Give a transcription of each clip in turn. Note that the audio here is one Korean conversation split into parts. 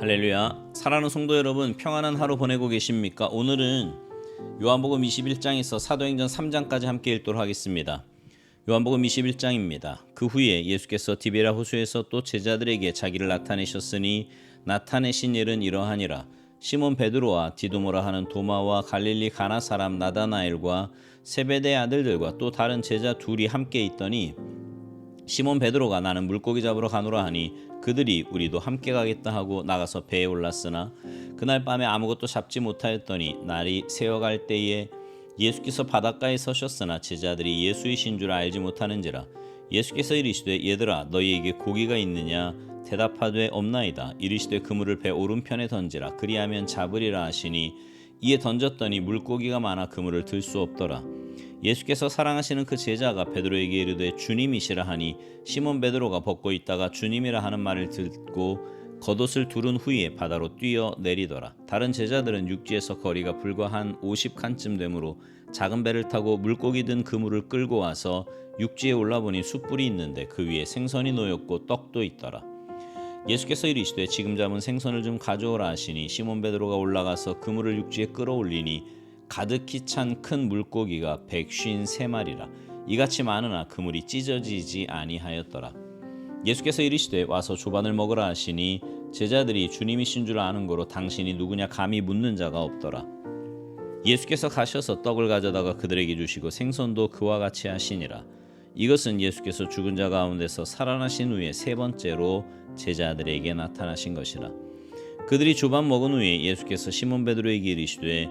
할렐루야. 사랑하는 성도 여러분, 평안한 하루 보내고 계십니까? 오늘은 요한복음 21장에서 사도행전 3장까지 함께 읽도록 하겠습니다. 요한복음 21장입니다. 그 후에 예수께서 디베라 호수에서 또 제자들에게 자기를 나타내셨으니 나타내신 일은 이러하니라. 시몬 베드로와 디도모라 하는 도마와 갈릴리 가나 사람 나다나엘과 세베대 아들들과 또 다른 제자 둘이 함께 있더니 시몬 베드로가 나는 물고기 잡으러 가노라 하니 그들이 우리도 함께 가겠다 하고 나가서 배에 올랐으나 그날 밤에 아무것도 잡지 못하였더니 날이 새어갈 때에 예수께서 바닷가에 서셨으나 제자들이 예수이신 줄 알지 못하는지라 예수께서 이르시되 얘들아 너희에게 고기가 있느냐? 대답하되 없나이다. 이르시되 그물을 배 오른편에 던지라. 그리하면 잡으리라 하시니 이에 던졌더니 물고기가 많아 그물을 들 수 없더라 예수께서 사랑하시는 그 제자가 베드로에게 이르되 주님이시라 하니 시몬 베드로가 벗고 있다가 주님이라 하는 말을 듣고 겉옷을 두른 후에 바다로 뛰어 내리더라. 다른 제자들은 육지에서 거리가 불과 한 50칸쯤 되므로 작은 배를 타고 물고기 든 그물을 끌고 와서 육지에 올라보니 숯불이 있는데 그 위에 생선이 놓였고 떡도 있더라. 예수께서 이르시되 지금 잡은 생선을 좀 가져오라 하시니 시몬 베드로가 올라가서 그물을 육지에 끌어올리니 가득히 찬 큰 물고기가 백쉰 세 마리라. 이같이 많으나 그물이 찢어지지 아니하였더라. 예수께서 이르시되 와서 조반을 먹으라 하시니 제자들이 주님이신 줄 아는 거로 당신이 누구냐 감히 묻는 자가 없더라. 예수께서 가셔서 떡을 가져다가 그들에게 주시고 생선도 그와 같이 하시니라. 이것은 예수께서 죽은 자 가운데서 살아나신 후에 세 번째로 제자들에게 나타나신 것이라. 그들이 조반 먹은 후에 예수께서 시몬 베드로에게 이르시되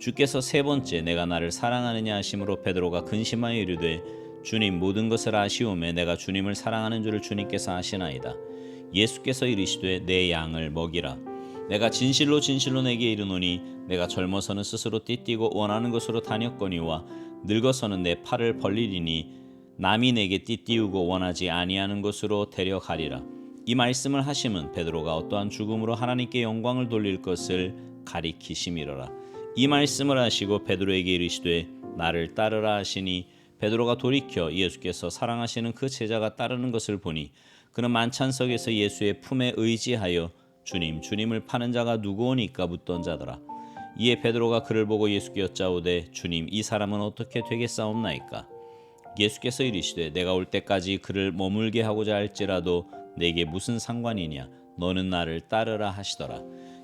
주께서 세 번째 내가 나를 사랑하느냐 하심으로 베드로가 근심하여 이르되 주님 모든 것을 아시오매 내가 주님을 사랑하는 줄을 주님께서 아시나이다. 예수께서 이르시되 내 양을 먹이라. 내가 진실로 진실로 내게 이르노니 내가 젊어서는 스스로 띠띠고 원하는 것으로 다녔거니와 늙어서는 내 팔을 벌리리니 남이 내게 띠띠우고 원하지 아니하는 것으로 데려가리라. 이 말씀을 하심은 베드로가 어떠한 죽음으로 하나님께 영광을 돌릴 것을 가리키심이로라 이 말씀을 하시고 베드로에게 이르시되 나를 따르라 하시니 베드로가 돌이켜 예수께서 사랑하시는 그 제자가 따르는 것을 보니 그는 만찬석에서 예수의 품에 의지하여 주님 주님을 파는 자가 누구오니까 묻던 자더라. 이에 베드로가 그를 보고 예수께 여짜오되 주님 이 사람은 어떻게 되겠사옵나이까? 예수께서 이르시되 내가 올 때까지 그를 머물게 하고자 할지라도 내게 무슨 상관이냐? 너는 나를 따르라 하시더라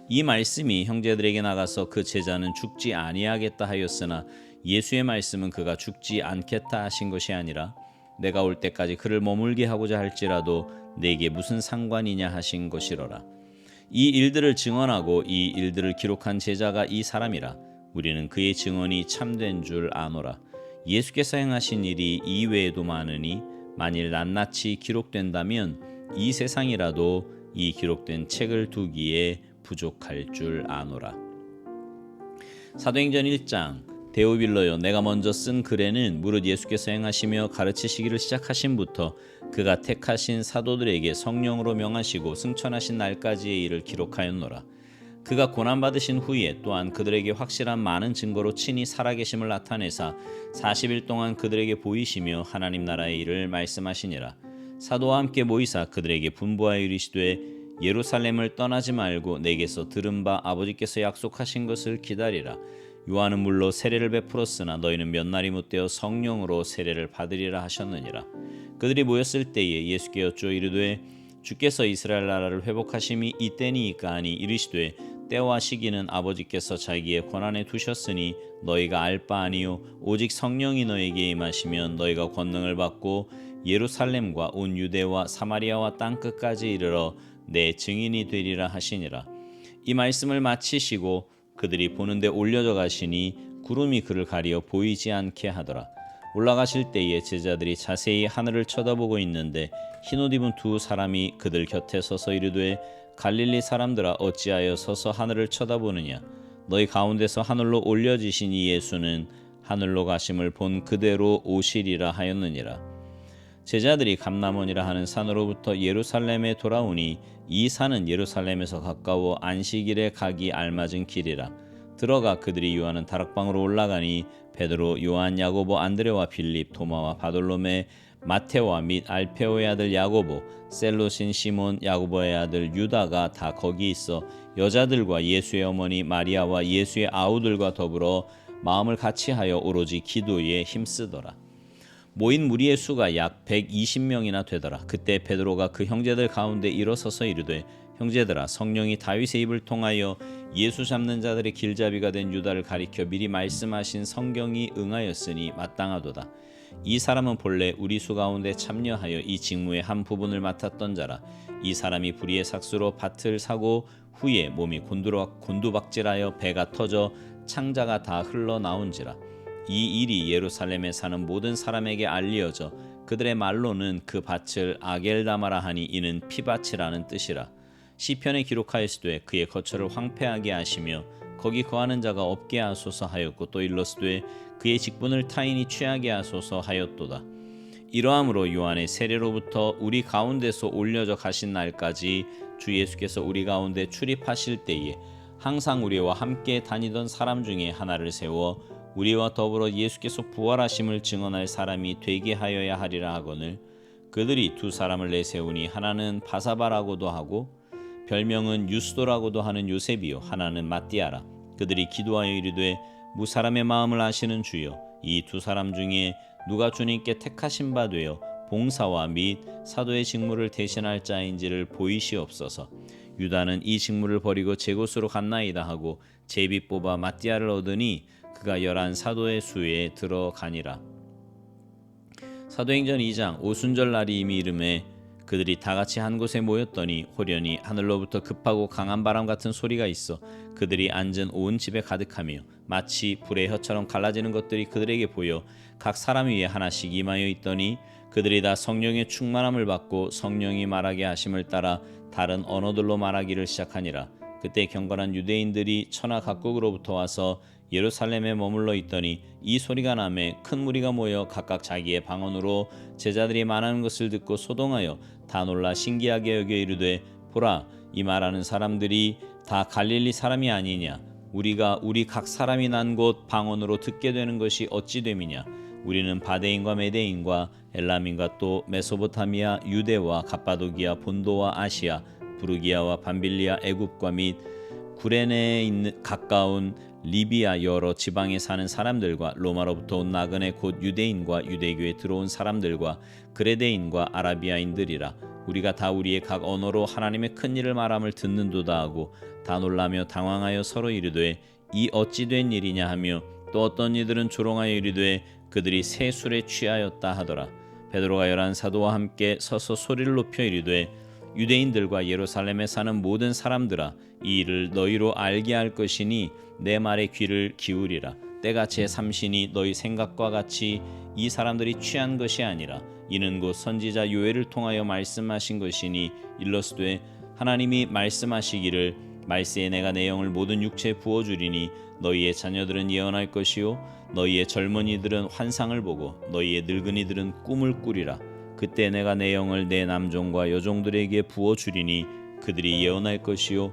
이 말씀이 형제들에게 나가서 그 제자는 죽지 아니하겠다 하였으나 예수의 말씀은 그가 죽지 않겠다 하신 것이 아니라 내가 올 때까지 그를 머물게 하고자 할지라도 내게 무슨 상관이냐 하신 것이로라. 이 일들을 증언하고 이 일들을 기록한 제자가 이 사람이라 우리는 그의 증언이 참된 줄 아노라. 예수께서 행하신 일이 이외에도 많으니 만일 낱낱이 기록된다면 이 세상이라도 이 기록된 책을 두기에 부족할 줄 아노라. 사도행전 1장 데오빌러여 내가 먼저 쓴 글에는 무릇 예수께서 행하시며 가르치시기를 시작하신부터 그가 택하신 사도들에게 성령으로 명하시고 승천하신 날까지의 일을 기록하였노라. 그가 고난 받으신 후에 또한 그들에게 확실한 많은 증거로 친히 살아계심을 나타내사 40일 동안 그들에게 보이시며 하나님 나라의 일을 말씀하시니라. 사도와 함께 모이사 그들에게 분부하여 이르시되 예루살렘을 떠나지 말고 내게서 들은 바 아버지께서 약속하신 것을 기다리라. 요한은 물로 세례를 베풀었으나 너희는 몇 날이 못되어 성령으로 세례를 받으리라 하셨느니라. 그들이 모였을 때에 예수께 여쭈어 이르되 주께서 이스라엘 나라를 회복하심이 이때니이까 하니 이르시되 때와 시기는 아버지께서 자기의 권한에 두셨으니 너희가 알 바 아니요 오직 성령이 너에게 임하시면 너희가 권능을 받고 예루살렘과 온 유대와 사마리아와 땅 끝까지 이르러 내 증인이 되리라 하시니라. 이 말씀을 마치시고 그들이 보는데 올려져 가시니 구름이 그를 가리어 보이지 않게 하더라. 올라가실 때에 제자들이 자세히 하늘을 쳐다보고 있는데 흰옷 입은 두 사람이 그들 곁에 서서 이르되 갈릴리 사람들아 어찌하여 서서 하늘을 쳐다보느냐 너희 가운데서 하늘로 올려지신 이 예수는 하늘로 가심을 본 그대로 오시리라 하였느니라 제자들이 감남원이라 하는 산으로부터 예루살렘에 돌아오니 이 산은 예루살렘에서 가까워 안식일에 가기 알맞은 길이라 들어가 그들이 요하는 다락방으로 올라가니 베드로 요한 야고보 안드레와 빌립 도마와 바돌로메 마테와 및 알페오의 아들 야고보 셀로신 시몬 야고보의 아들 유다가 다 거기 있어 여자들과 예수의 어머니 마리아와 예수의 아우들과 더불어 마음을 같이하여 오로지 기도에 힘쓰더라. 모인 무리의 수가 약 120명이나 되더라. 그때 베드로가 그 형제들 가운데 일어서서 이르되 형제들아 성령이 다윗의 입을 통하여 예수 잡는 자들의 길잡이가 된 유다를 가리켜 미리 말씀하신 성경이 응하였으니 마땅하도다. 이 사람은 본래 우리 수 가운데 참여하여 이 직무의 한 부분을 맡았던 자라. 이 사람이 불의의 삭수로 밭을 사고 후에 몸이 곤두박질하여 배가 터져 창자가 다 흘러나온지라. 이 일이 예루살렘에 사는 모든 사람에게 알리어져 그들의 말로는 그 밭을 아겔다마라 하니 이는 피밭이라는 뜻이라. 시편에 기록하였으되 그의 거처를 황폐하게 하시며 거기 거하는 자가 없게 하소서 하였고 또 일러스되 그의 직분을 타인이 취하게 하소서 하였도다. 이러함으로 요한의 세례로부터 우리 가운데서 올려져 가신 날까지 주 예수께서 우리 가운데 출입하실 때에 항상 우리와 함께 다니던 사람 중에 하나를 세워 우리와 더불어 예수께서 부활하심을 증언할 사람이 되게 하여야 하리라 하거늘 그들이 두 사람을 내세우니 하나는 바사바라고도 하고 별명은 유스도라고도 하는 요셉이요 하나는 마띠아라. 그들이 기도하여 이르되 무 사람의 마음을 아시는 주여 이 두 사람 중에 누가 주님께 택하신 바 되어 봉사와 및 사도의 직무를 대신할 자인지를 보이시옵소서. 유다는 이 직무를 버리고 제 곳으로 갔나이다 하고 제비 뽑아 마띠아를 얻으니 그가 열한 사도의 수에 들어가니라. 사도행전 2장 오순절 날이 이미 이름에 그들이 다 같이 한 곳에 모였더니 호련히 하늘로부터 급하고 강한 바람 같은 소리가 있어 그들이 앉은 온 집에 가득하며 마치 불의 혀처럼 갈라지는 것들이 그들에게 보여 각 사람 위에 하나씩 임하여 있더니 그들이 다 성령의 충만함을 받고 성령이 말하게 하심을 따라 다른 언어들로 말하기를 시작하니라. 그때 경건한 유대인들이 천하 각국으로부터 와서 예루살렘에 머물러 있더니 이 소리가 남에 큰 무리가 모여 각각 자기의 방언으로 제자들이 말하는 것을 듣고 소동하여 다 놀라 신기하게 여겨 이르되 보라 이 말하는 사람들이 다 갈릴리 사람이 아니냐? 우리가 우리 각 사람이 난 곳 방언으로 듣게 되는 것이 어찌 됨이냐? 우리는 바데인과 메데인과 엘람인과 또 메소포타미아 유대와 갑바도기아 본도와 아시아 부르기아와 밤빌리아 애굽과 및 구레네에 있는 가까운 리비아 여러 지방에 사는 사람들과 로마로부터 온 나그네 곧 유대인과 유대교에 들어온 사람들과 그레데인과 아라비아인들이라 우리가 다 우리의 각 언어로 하나님의 큰 일을 말함을 듣는도다 하고 다 놀라며 당황하여 서로 이르되 이 어찌 된 일이냐 하며 또 어떤 이들은 조롱하여 이르되 그들이 새 술에 취하였다 하더라. 베드로가 열한 사도와 함께 서서 소리를 높여 이르되 유대인들과 예루살렘에 사는 모든 사람들아 이 일을 너희로 알게 할 것이니 내 말에 귀를 기울이라. 때가 제 삼신이 너희 생각과 같이 이 사람들이 취한 것이 아니라 이는 곧 선지자 요엘을 통하여 말씀하신 것이니 일러스되 하나님이 말씀하시기를 말세에 내가 내 영을 모든 육체에 부어 주리니 너희의 자녀들은 예언할 것이요 너희의 젊은이들은 환상을 보고 너희의 늙은이들은 꿈을 꾸리라. 그때 내가 내 영을 내 남종과 여종들에게 부어 주리니 그들이 예언할 것이요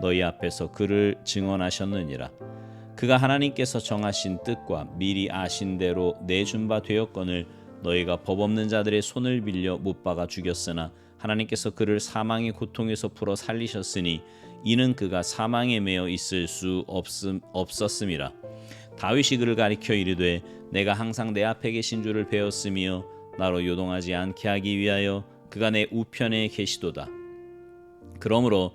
너희 앞에서 그를 증언하셨느니라. 그가 하나님께서 정하신 뜻과 미리 아신 대로 내준 바 되었거늘 너희가 법 없는 자들의 손을 빌려 못 박아 죽였으나 하나님께서 그를 사망의 고통에서 풀어 살리셨으니 이는 그가 사망에 매여 있을 수 없음, 없었음이라. 다윗이 그를 가리켜 이르되 내가 항상 내 앞에 계신 줄을 배웠으며 나로 요동하지 않게 하기 위하여 그가 내 우편에 계시도다. 그러므로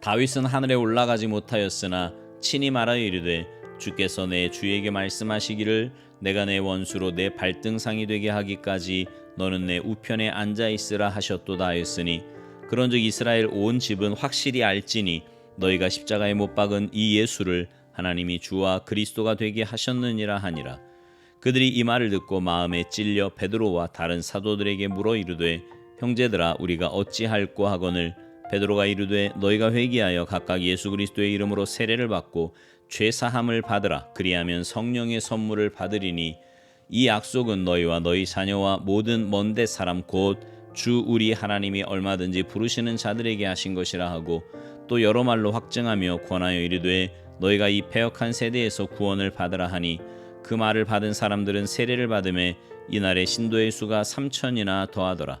다윗은 하늘에 올라가지 못하였으나 친히 말하여 이르되 주께서 내 주에게 말씀하시기를 내가 내 원수로 내 발등상이 되게 하기까지 너는 내 우편에 앉아 있으라 하셨도다 하였으니 그런즉 이스라엘 온 집은 확실히 알지니 너희가 십자가에 못 박은 이 예수를 하나님이 주와 그리스도가 되게 하셨느니라 하니라. 그들이 이 말을 듣고 마음에 찔려 베드로와 다른 사도들에게 물어 이르되 형제들아 우리가 어찌할꼬 하거늘 베드로가 이르되 너희가 회개하여 각각 예수 그리스도의 이름으로 세례를 받고 죄 사함을 받으라 그리하면 성령의 선물을 받으리니 이 약속은 너희와 너희 자녀와 모든 먼데 사람 곧 주 우리 하나님이 얼마든지 부르시는 자들에게 하신 것이라 하고 또 여러 말로 확증하며 권하여 이르되 너희가 이 패역한 세대에서 구원을 받으라 하니 그 말을 받은 사람들은 세례를 받음에 이날의 신도의 수가 삼천이나 더하더라.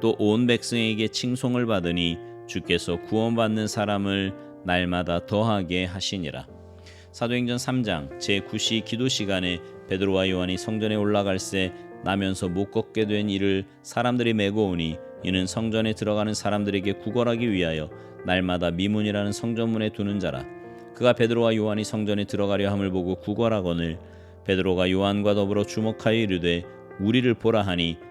또 온 백성에게 칭송을 받으니 주께서 구원받는 사람을 날마다 더하게 하시니라. 사도행전 3장 제9시 기도 시간에 베드로와 요한이 성전에 올라갈새 나면서 못 걷게 된 이를 사람들이 메고 오니 이는 성전에 들어가는 사람들에게 구걸하기 위하여 날마다 미문이라는 성전문에 두는 자라 그가 베드로와 요한이 성전에 들어가려 함을 보고 구걸하거늘 베드로가 요한과 더불어 주목하여 이르되 우리를 보라 하니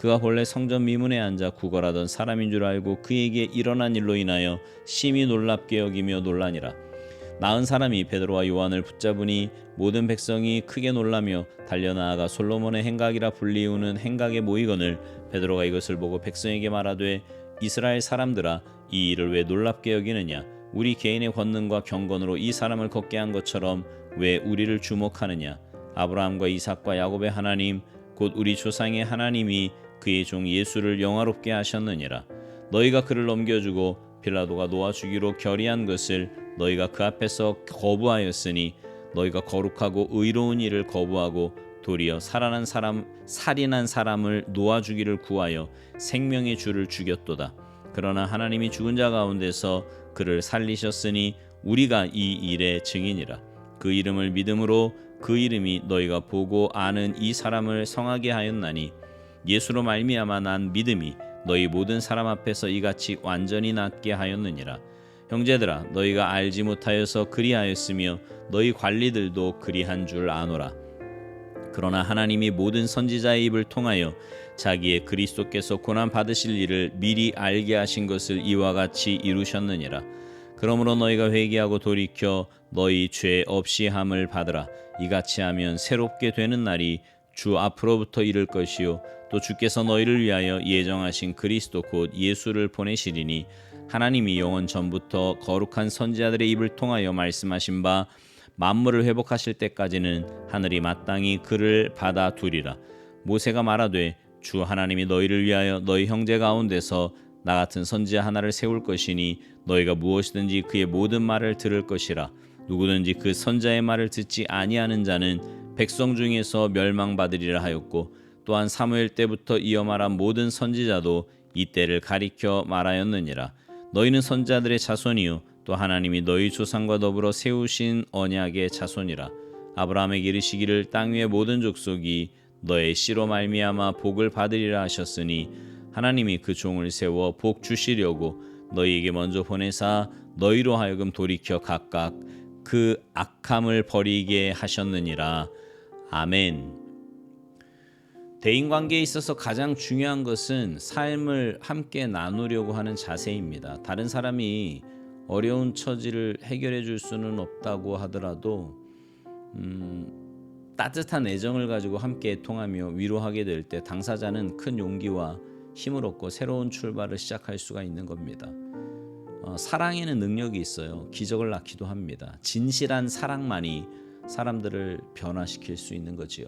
그가 본래 성전 미문에 앉아 구걸하던 사람인 줄 알고 그에게 일어난 일로 인하여 심히 놀랍게 여기며 놀라니라. 나은 사람이 베드로와 요한을 붙잡으니 모든 백성이 크게 놀라며 달려나아가 솔로몬의 행각이라 불리우는 행각에 모이거늘 베드로가 이것을 보고 백성에게 말하되 이스라엘 사람들아 이 일을 왜 놀랍게 여기느냐 우리 개인의 권능과 경건으로 이 사람을 걷게 한 것처럼 왜 우리를 주목하느냐 아브라함과 이삭과 야곱의 하나님 곧 우리 조상의 하나님이 그의 종 예수를 영화롭게 하셨느니라 너희가 그를 넘겨주고 빌라도가 놓아 주기로 결의한 것을 너희가 그 앞에서 거부하였으니 너희가 거룩하고 의로운 일을 거부하고 도리어 살아난 사람 살인한 사람을 놓아 주기를 구하여 생명의 주를 죽였도다. 그러나 하나님이 죽은 자 가운데서 그를 살리셨으니 우리가 이 일의 증인이라. 그 이름을 믿음으로 그 이름이 너희가 보고 아는 이 사람을 성하게 하였나니 예수로 말미암아 난 믿음이 너희 모든 사람 앞에서 이같이 완전히 낫게 하였느니라. 형제들아 너희가 알지 못하여서 그리하였으며 너희 관리들도 그리한 줄 아노라. 그러나 하나님이 모든 선지자의 입을 통하여 자기의 그리스도께서 고난 받으실 일을 미리 알게 하신 것을 이와 같이 이루셨느니라. 그러므로 너희가 회개하고 돌이켜 너희 죄 없이 함을 받으라. 이같이 하면 새롭게 되는 날이 주 앞으로부터 이를 것이요. 또 주께서 너희를 위하여 예정하신 그리스도 곧 예수를 보내시리니 하나님이 영원 전부터 거룩한 선지자들의 입을 통하여 말씀하신 바 만물을 회복하실 때까지는 하늘이 마땅히 그를 받아두리라. 모세가 말하되 주 하나님이 너희를 위하여 너희 형제 가운데서 나 같은 선지자 하나를 세울 것이니 너희가 무엇이든지 그의 모든 말을 들을 것이라. 누구든지 그 선자의 말을 듣지 아니하는 자는 백성 중에서 멸망받으리라 하였고 또한 사무엘 때부터 이어 말한 모든 선지자도 이때를 가리켜 말하였느니라. 너희는 선자들의 자손이요 또 하나님이 너희 조상과 더불어 세우신 언약의 자손이라. 아브라함에게 이르시기를 땅 위의 모든 족속이 너의 씨로 말미암아 복을 받으리라 하셨으니 하나님이 그 종을 세워 복 주시려고 너희에게 먼저 보내사 너희로 하여금 돌이켜 각각 그 악함을 버리게 하셨느니라 아멘. 대인 관계에 있어서 가장 중요한 것은 삶을 함께 나누려고 하는 자세입니다. 다른 사람이 어려운 처지를 해결해 줄 수는 없다고 하더라도 음, 따뜻한 애정을 가지고 함께 통하며 위로하게 될 때 당사자는 큰 용기와 힘을 얻고 새로운 출발을 시작할 수가 있는 겁니다. 어, 사랑에는 능력이 있어요. 기적을 낳기도 합니다. 진실한 사랑만이 사람들을 변화시킬 수 있는 거지요.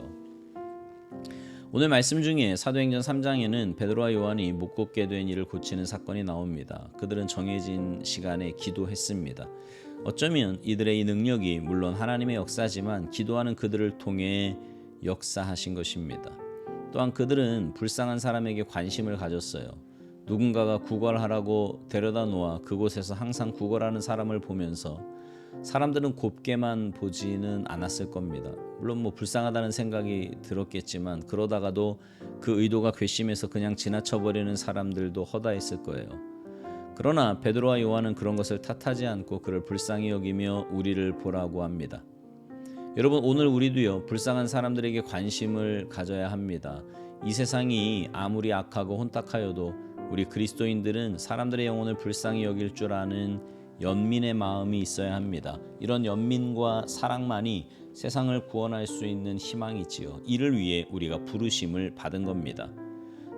오늘 말씀 중에 사도행전 3장에는 베드로와 요한이 못 걷게 된 일을 고치는 사건이 나옵니다. 그들은 정해진 시간에 기도했습니다. 어쩌면 이들의 이 능력이 물론 하나님의 역사지만 기도하는 그들을 통해 역사하신 것입니다. 또한 그들은 불쌍한 사람에게 관심을 가졌어요. 누군가가 구걸하라고 데려다 놓아 그곳에서 항상 구걸하는 사람을 보면서 사람들은 곱게만 보지는 않았을 겁니다. 물론 뭐 불쌍하다는 생각이 들었겠지만 그러다가도 그 의도가 괘씸해서 그냥 지나쳐 버리는 사람들도 허다했을 거예요. 그러나 베드로와 요한은 그런 것을 탓하지 않고 그를 불쌍히 여기며 우리를 보라고 합니다. 여러분 오늘 우리도요 불쌍한 사람들에게 관심을 가져야 합니다. 이 세상이 아무리 악하고 혼탁하여도 우리 그리스도인들은 사람들의 영혼을 불쌍히 여길 줄 아는 연민의 마음이 있어야 합니다. 이런 연민과 사랑만이 세상을 구원할 수 있는 희망이지요. 이를 위해 우리가 부르심을 받은 겁니다.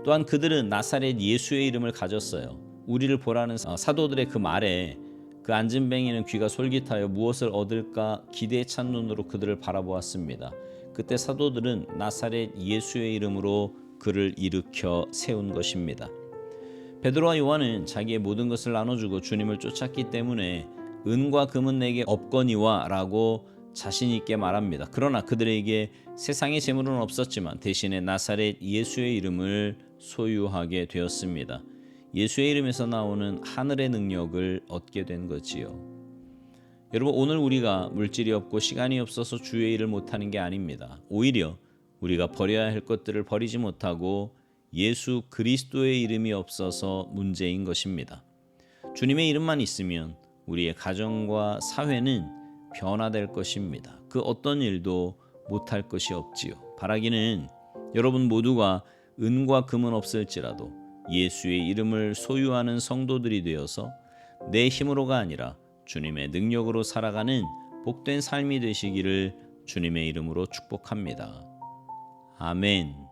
또한 그들은 나사렛 예수의 이름을 가졌어요. 우리를 보라는 사도들의 그 말에 그 안진뱅이는 귀가 솔깃하여 무엇을 얻을까 기대에 찬 눈으로 그들을 바라보았습니다. 그때 사도들은 나사렛 예수의 이름으로 그를 일으켜 세운 것입니다. 베드로와 요한은 자기의 모든 것을 나눠주고 주님을 쫓았기 때문에 은과 금은 내게 없거니와라고 자신 있게 말합니다. 그러나 그들에게 세상의 재물은 없었지만 대신에 나사렛 예수의 이름을 소유하게 되었습니다. 예수의 이름에서 나오는 하늘의 능력을 얻게 된 거지요. 여러분 오늘 우리가 물질이 없고 시간이 없어서 주의 일을 못하는 게 아닙니다. 오히려 우리가 버려야 할 것들을 버리지 못하고 예수 그리스도의 이름이 없어서 문제인 것입니다. 주님의 이름만 있으면 우리의 가정과 사회는 변화될 것입니다. 그 어떤 일도 못할 것이 없지요. 바라기는 여러분 모두가 은과 금은 없을지라도 예수의 이름을 소유하는 성도들이 되어서 내 힘으로가 아니라 주님의 능력으로 살아가는 복된 삶이 되시기를 주님의 이름으로 축복합니다. 아멘.